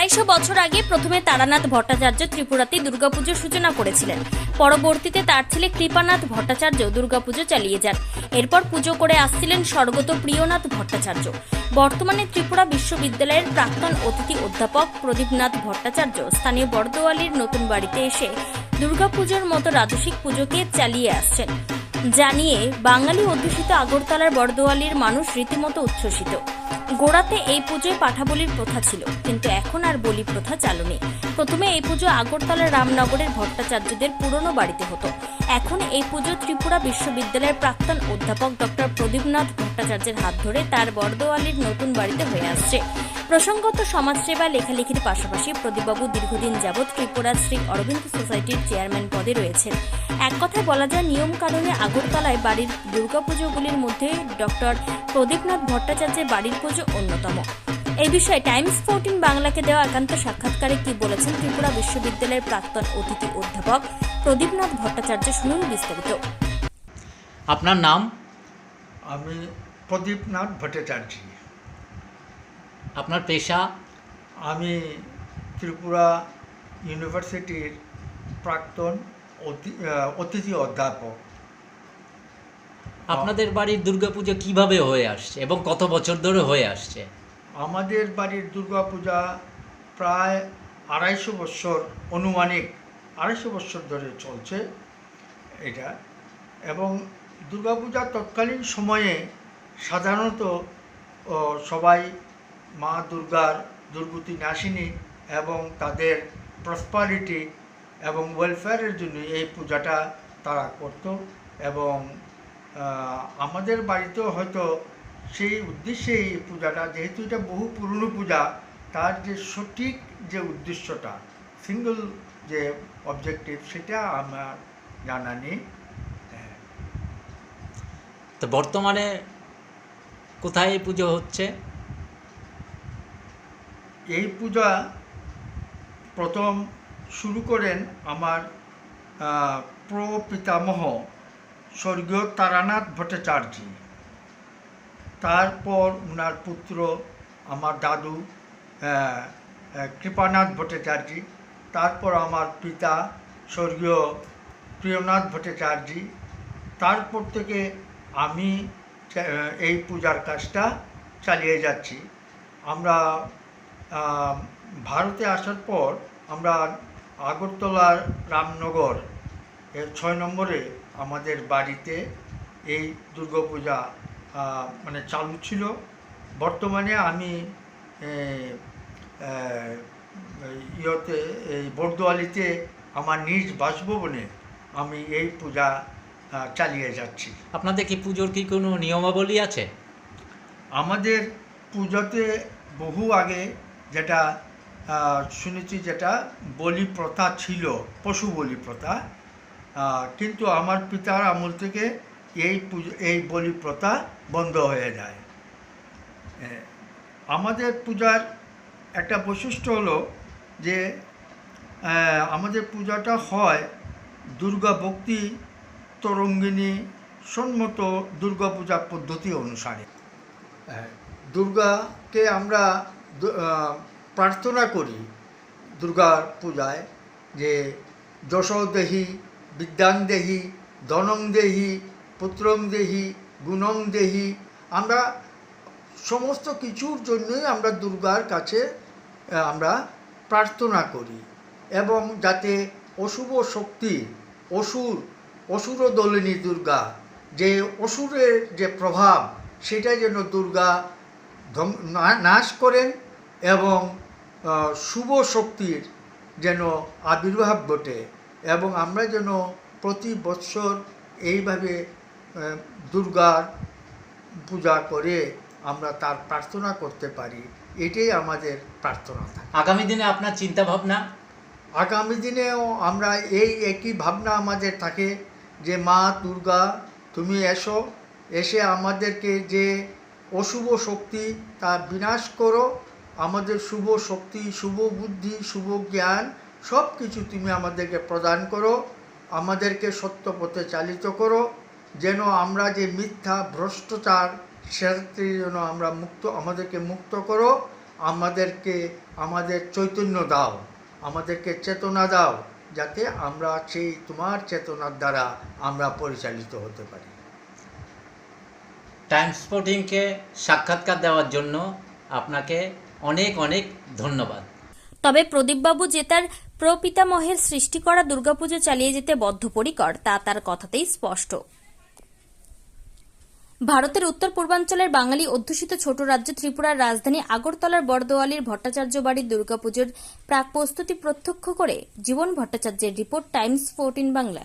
আড়াইশো বছর আগে প্রথমে তারানাথ ভট্টাচার্য ত্রিপুরাতে দুর্গাপুজোর সূচনা করেছিলেন। পরবর্তীতে তার ছেলে কৃপানাথ ভট্টাচার্য দুর্গাপুজো চালিয়ে যান। এরপর পুজো করে আসছিলেন স্বর্গত প্রিয়নাথ ভট্টাচার্য। বর্তমানে ত্রিপুরা বিশ্ববিদ্যালয়ের প্রাক্তন অতিথি অধ্যাপক প্রদীপনাথ ভট্টাচার্য স্থানীয় বর্দোয়ালির নতুন বাড়িতে এসে দুর্গাপুজোর মতো রাজসিক পুজোকে চালিয়ে আসছেন। জানিয়ে বাঙালি অধ্যুষিত আগরতলার বর্দোয়ালির মানুষ রীতিমতো উচ্ছ্বসিত। গোড়াতে এই পুজোয় পাঠাবলির প্রথা ছিল, কিন্তু এখন আর বলি প্রথা চালু নেই। প্রথমে এই পুজো আগরতলা রামনগরের ভট্টাচার্যদের পুরনো বাড়িতে হতো। এখন এই পুজো ত্রিপুরা বিশ্ববিদ্যালয়ের প্রাক্তন অধ্যাপক ডক্টর প্রদীপনাথ ভট্টাচার্যের হাত ধরে তার বর্দোয়ালির নতুন বাড়িতে হয়ে আসছে। প্রসঙ্গত সমাজসেবা লেখালেখির পাশাপাশি প্রদীপবাবু দীর্ঘদিন যাবৎ ত্রিপুরা শ্রী অরবিন্দ সোসাইটির চেয়ারম্যান পদে রয়েছেন। এক কথায় বলা যায়, নিয়ম কানুনে আগরতলায় বাড়ির দুর্গাপুজোগুলির মধ্যে ডক্টর প্রদীপনাথ ভট্টাচার্যের বাড়ির পুজো অন্যতম। এই বিষয়ে টাইমস ফোরটিন বাংলাকে দেওয়া একান্ত সাক্ষাৎকারে কি বলেছেন ত্রিপুরা বিশ্ববিদ্যালয়ের প্রাক্তন অতিথি অধ্যাপক প্রদীপনাথ ভট্টাচার্য শুনুন বিস্তারিত। আপনার নাম? আমি প্রদীপনাথ ভট্টাচার্য। আপনার পেশা? আমি ত্রিপুরা ইউনিভার্সিটির প্রাক্তন অতিথি অধ্যাপক। আপনাদের বাড়ির দুর্গাপূজা কীভাবে হয়ে আসছে এবং কত বছর ধরে হয়ে আসছে? আমাদের বাড়ির দুর্গাপূজা প্রায় আড়াইশো বছর অনুমানিক আড়াইশো বছর ধরে চলছে এটা। এবং দুর্গাপূজা তৎকালীন সময়ে সাধারণত সবাই মা দুর্গার দুর্গতি নাশিনী এবং তাদের প্রসপারিটি এবং ওয়েলফেয়ারের জন্য এই পূজাটা তারা করত এবং আমাদের বাড়িতেও হয়তো সেই উদ্দেশ্যে এই পূজাটা যেহেতু এটা বহু পুরনো পূজা তার যে সঠিক যে উদ্দেশ্যটা সিঙ্গল যে অবজেক্টিভ সেটা আমার জানা নেই। তো বর্তমানে কোথায় এই পুজো হচ্ছে এই পূজা প্রথম শুরু করেন আমার প্রপিতামহ স্বর্গীয় তারানাথ ভট্টাচার্য। তারপর ওনার পুত্র আমার দাদু কৃপানাথ ভট্টাচার্য, তারপর আমার পিতা স্বর্গীয় প্রিয়নাথ ভট্টাচার্য। তারপর থেকে আমি এই পূজার কাজটা চালিয়ে যাচ্ছি। আমরা ভারতে আসার পর আমরা আগরতলার রামনগর ছয় নম্বরে আমাদের বাড়িতে এই দুর্গাপূজা মানে চালু ছিল। বর্তমানে আমি ইয়তে এই বর্দোয়ালিতে আমার নিজ বাসভবনে আমি এই পূজা চালিয়ে যাচ্ছি। আপনাদের কি পুজোর কি কোনো নিয়মাবলী আছে? আমাদের পুজোতে বহু আগে যেটা শুনেছি যেটা বলি প্রথা ছিল পশু বলি প্রথা কিন্তু আমার পিতার আমল থেকে এই পুজো এই বলি প্রথা বন্ধ হয়ে যায়। আমাদের পূজার একটা বৈশিষ্ট্য হলো যে আমাদের পূজাটা হয় দুর্গা ভক্তি তরঙ্গিনী সম্মত দুর্গা পূজা পদ্ধতি অনুসারে। দুর্গাকে আমরা প্রার্থনা করি দুর্গার পূজায় যে যশো দেহি বিদ্যাং দেহি, ধনং দেহি, পুত্রং দেহি, গুণং দেহি। আমরা সমস্ত কিছুর জন্যই আমরা দুর্গার কাছে আমরা প্রার্থনা করি। এবং যাতে অশুভ শক্তি, অসুর অসুর দলিনী দুর্গা, যে অসুরের যে প্রভাব সেটা যেন দুর্গা নাশ করেন এবং শুভ শক্তির যেন আবির্ভাব ঘটে। এবং আমরা যেন প্রতি বৎসর এইভাবে দুর্গার পূজা করে আমরা তার প্রার্থনা করতে পারি। এটাই আমাদের প্রার্থনা থাকে। আগামী দিনে আপনার চিন্তা ভাবনা আগামী দিনেও আমরা এই একই ভাবনা আমাদের থাকে যে মা দুর্গা তুমি এসো এসে আমাদেরকে যে অশুভ শক্তি তা বিনাশ করো। আমাদের শুভ শক্তি শুভ বুদ্ধি শুভ জ্ঞান সব কিছু তুমি আমাদেরকে প্রদান করো আমাদেরকে সত্য পথে চালিত করো যেন আমরা যে মিথ্যা ভ্রষ্টাচার সেটা থেকে যেন আমরা মুক্ত আমাদেরকে মুক্ত করো আমাদেরকে আমাদের চৈতন্য দাও আমাদেরকে চেতনা দাও যাতে আমরা সেই তোমার চেতনার দ্বারা আমরা পরিচালিত হতে পারি। টাইম স্পোর্টিংকে সাক্ষাৎকার দেওয়ার জন্য আপনাকে অনেক অনেক ধন্যবাদ। তবে প্রদীপবাবু যে তার প্রপিতামহের সৃষ্টি করা দুর্গাপুজো চালিয়ে যেতে বদ্ধপরিকর, তা তার কথাতেই স্পষ্ট। ভারতের উত্তর পূর্বাঞ্চলের বাঙালি অধ্যুষিত ছোট রাজ্য ত্রিপুরার রাজধানী আগরতলার বরদোয়ালির ভট্টাচার্য বাড়ির দুর্গাপুজোর প্রাক প্রস্তুতি প্রত্যক্ষ করে জীবন ভট্টাচার্যের রিপোর্ট টাইমস ফোরটিন বাংলা।